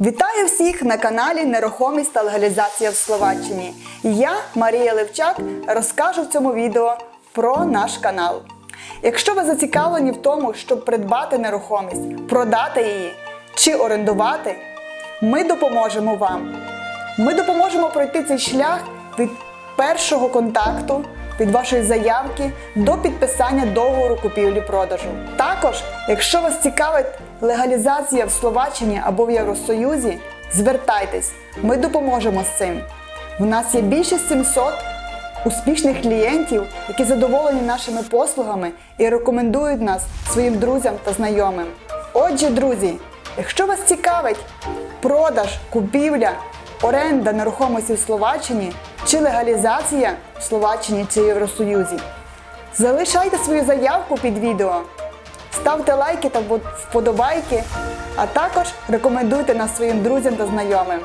Вітаю всіх на каналі Нерухомість та легалізація в Словаччині. Я, Марія Левчак, розкажу в цьому відео про наш канал. Якщо ви зацікавлені в тому, щоб придбати нерухомість, продати її чи орендувати, ми допоможемо вам. Ми допоможемо пройти цей шлях від першого контакту, від вашої заявки до підписання договору купівлі-продажу. Також, якщо вас цікавить легалізація в Словаччині або в Євросоюзі, звертайтесь, ми допоможемо з цим. У нас є більше 700 успішних клієнтів, які задоволені нашими послугами і рекомендують нас своїм друзям та знайомим. Отже, друзі, якщо вас цікавить продаж, купівля, оренда нерухомості в Словаччині чи легалізація в Словаччині чи Євросоюзі, залишайте свою заявку під відео, ставте лайки та вподобайки, а також рекомендуйте нас своїм друзям та знайомим.